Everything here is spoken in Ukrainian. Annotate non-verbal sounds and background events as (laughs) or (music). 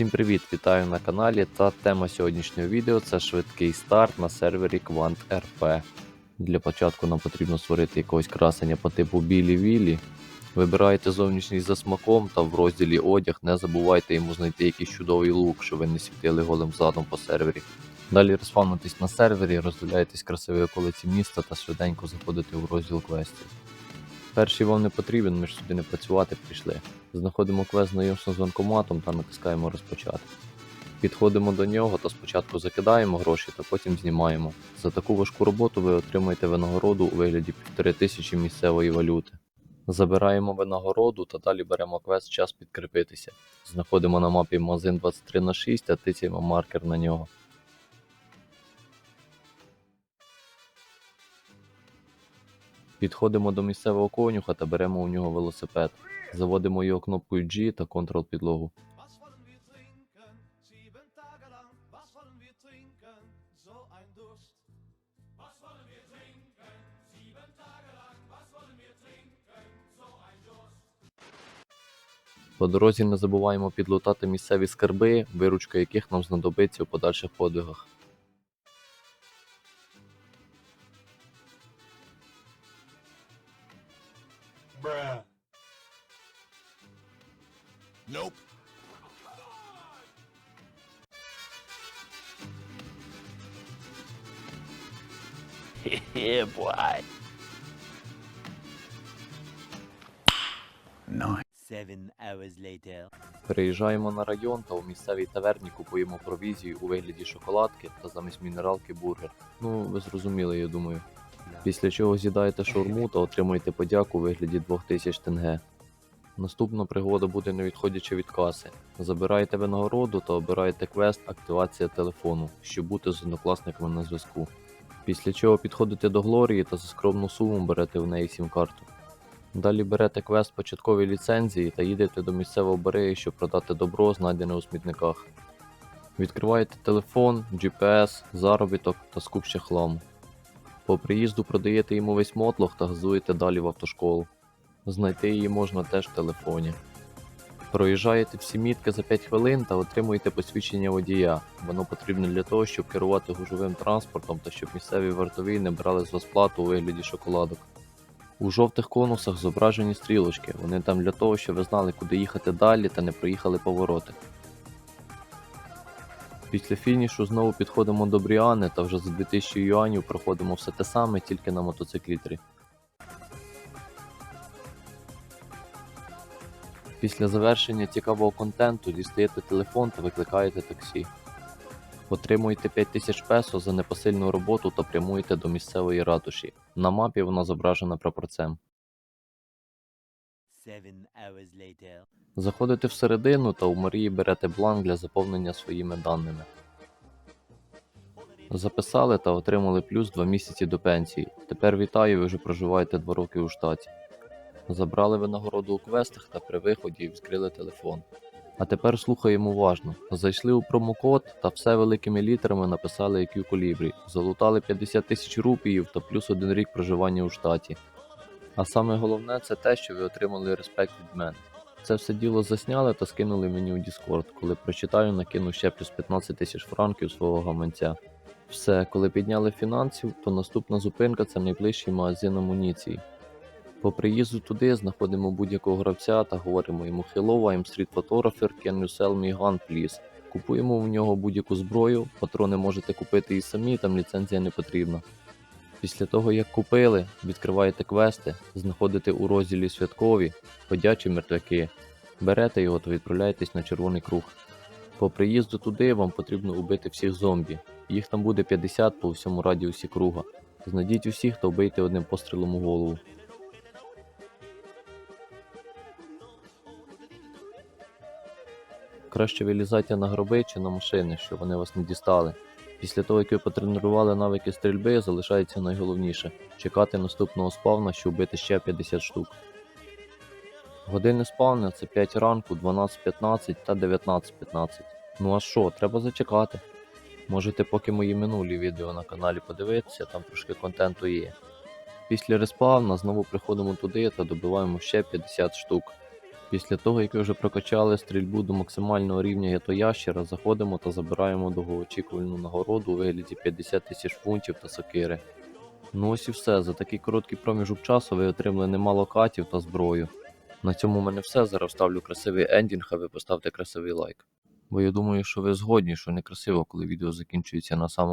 Всім привіт! Вітаю на каналі та тема сьогоднішнього відео це швидкий старт на сервері Quant RP. Для початку нам потрібно створити якогось красення по типу Білі Вілі. Вибираєте зовнішній за смаком та в розділі одяг не забувайте йому знайти якийсь чудовий лук, щоб ви не світили голим задом по сервері. Далі розфанитесь на сервері, роздивляєтесь красиві околиці міста та швиденько заходите в розділ квестів. Перший вам не потрібен, ми ж сюди не працювати прийшли. Знаходимо квест знайомства з банкоматом та натискаємо розпочати. Підходимо до нього та спочатку закидаємо гроші та потім знімаємо. За таку важку роботу ви отримаєте винагороду у вигляді 1500 місцевої валюти. Забираємо винагороду та далі беремо квест час підкріпитися. Знаходимо на мапі магазин 23 на 6 та тицяємо маркер на нього. Підходимо до місцевого конюха та беремо у нього велосипед. Заводимо його кнопкою G та Ctrl підлогу. По дорозі не забуваємо підлутати місцеві скарби, виручка яких нам знадобиться у подальших подвигах. Bruh. Nope. (laughs) Yeah, boy. Nice. Seven hours later. Переїжджаємо на район та у місцевій таверні купуємо провізію у вигляді шоколадки та замість мінералки бургер. Ну, ви зрозуміли, я думаю. Після чого з'їдаєте шаурму та отримуєте подяку у вигляді 2000 тенге. Наступна пригода буде не відходячи від каси. Забираєте винагороду та обираєте квест Активація телефону, щоб бути з однокласниками на зв'язку. Після чого підходите до Глорії та за скромну суму берете в неї сім-карту. Далі берете квест початкові ліцензії та їдете до місцевого бариги, щоб продати добро, знайдене у смітниках. Відкриваєте телефон, GPS, заробіток та скупче хламу. По приїзду продаєте йому весь мотлох та газуєте далі в автошколу. Знайти її можна теж в телефоні. Проїжджаєте всі мітки за 5 хвилин та отримуєте посвідчення водія. Воно потрібно для того, щоб керувати гужовим транспортом та щоб місцеві вартові не брали з вас плату у вигляді шоколадок. У жовтих конусах зображені стрілочки. Вони там для того, щоб ви знали, куди їхати далі та не проїхали повороти. Після фінішу знову підходимо до Бріани та вже за 2000 юанів проходимо все те саме, тільки на мотоциклітрі. Після завершення цікавого контенту дістаєте телефон та викликаєте таксі. Отримуєте 5000 песо за непосильну роботу та прямуєте до місцевої ратуші. На мапі вона зображена прапорцем. Заходите всередину та у Марії берете бланк для заповнення своїми даними. Записали та отримали плюс 2 місяці до пенсії. Тепер вітаю, ви вже проживаєте 2 роки у штаті. Забрали винагороду у квестах та при виході відкрили телефон. А тепер слухаємо уважно. Зайшли у промокод та все великими літерами написали IQ Colibri. Залутали 50 тисяч рупіїв та плюс один рік проживання у штаті. А саме головне це те, що ви отримали респект від мене. Це все діло засняли та скинули мені у Discord. Коли прочитаю, накину ще плюс 15 тисяч франків свого гаманця. Все, коли підняли фінансів, то наступна зупинка це найближчий магазин амуніції. По приїзду туди знаходимо будь-якого гравця та говоримо йому Hello, I'm street photographer, can you sell me gun, please? Купуємо у нього будь-яку зброю, патрони можете купити і самі, там ліцензія не потрібна. Після того, як купили, відкриваєте квести, знаходите у розділі святкові, ходячі мертвяки, берете його та відправляєтесь на червоний круг. По приїзду туди вам потрібно убити всіх зомбі. Їх там буде 50 по всьому радіусі круга. Знайдіть усіх та вбийте одним пострілом у голову. Краще вилізайте на гроби чи на машини, щоб вони вас не дістали. Після того, як ви потренували навики стрільби, залишається найголовніше чекати наступного спавна, щоб вбити ще 50 штук. Години спавна це 5 ранку, 12.15 та 19.15. Ну а що, треба зачекати. Можете поки мої минулі відео на каналі подивитися, там трошки контенту є. Після респавна знову приходимо туди та добиваємо ще 50 штук. Після того, як ви вже прокачали стрільбу до максимального рівня ятоящера, заходимо та забираємо довгоочікувану нагороду у вигляді 50 тисяч фунтів та сокири. Ну ось і все. За такий короткий проміжок часу ви отримали немало катів та зброю. На цьому в мене все. Зараз ставлю красивий ендінг, а ви поставте красивий лайк. Бо я думаю, що ви згодні, що некрасиво, коли відео закінчується на самому